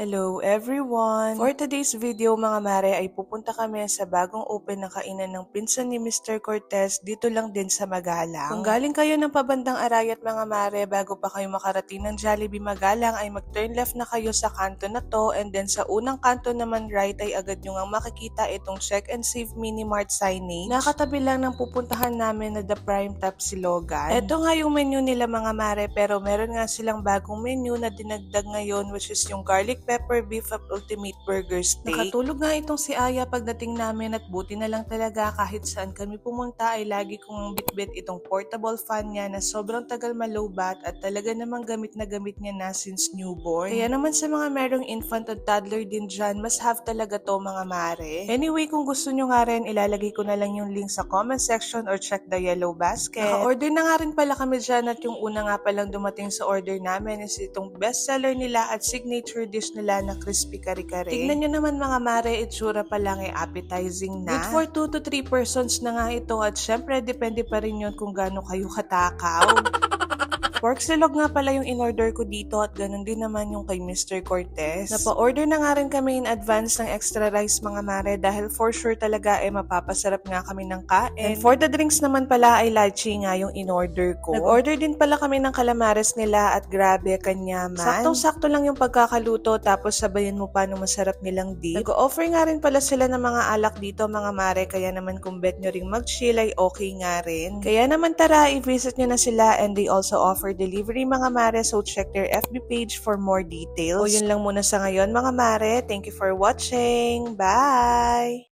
Hello everyone! For today's video mga mare ay pupunta kami sa bagong open na kainan ng pinsan ni Mr. Cortez dito lang din sa Magalang. Kung galing kayo ng pabandang Arayat mga mare bago pa kayo makarating ng Jollibee Magalang ay mag-turn left na kayo sa kanto na to and then sa unang kanto naman right ay agad nyo nga makikita itong check and save mini mart signage. Nakatabi lang ng pupuntahan namin na The Prime Top Silogan. Ito nga yung menu nila mga mare pero meron nga silang bagong menu na dinagdag ngayon which is yung garlic pepper beef at ultimate burger steak. Nakatulog nga itong si Aya pagdating namin at buti na lang talaga kahit saan kami pumunta ay lagi kong bitbit itong portable fan niya na sobrang tagal malobat at talaga namang gamit na gamit niya na since newborn. Kaya naman sa mga merong infant at toddler din dyan, mas have talaga to mga mare. Anyway, kung gusto nyo nga rin, ilalagay ko na lang yung link sa comment section or check the yellow basket. Naka-order na nga rin pala kami dyan at yung una nga palang dumating sa order namin is itong bestseller nila at signature dish nila na crispy kare-kare. Tignan nyo naman mga mare, itsura pa lang ay appetizing na. Good for 2 to 3 persons na nga ito at syempre depende pa rin yun kung gaano kayo katakaw. Pork silog nga pala yung in-order ko dito at ganun din naman yung kay Mr. Cortez. Napa-order na nga rin kami in advance ng extra rice mga mare dahil for sure talaga eh mapapasarap nga kami ng kain. And for the drinks naman pala ay lychee nga yung in-order ko. Nag-order din pala kami ng calamares nila at grabe kanyaman. Saktong-sakto lang yung pagkakaluto tapos sabayan mo pa ng masarap nilang dip. Nag-offer nga rin pala sila ng mga alak dito mga mare kaya naman kung bet nyo ring mag-chill ay okay nga rin. Kaya naman tara i-visit nyo na sila and they also offer delivery mga mare so check their FB page for more details. O yun lang muna sa ngayon mga mare. Thank you for watching. Bye!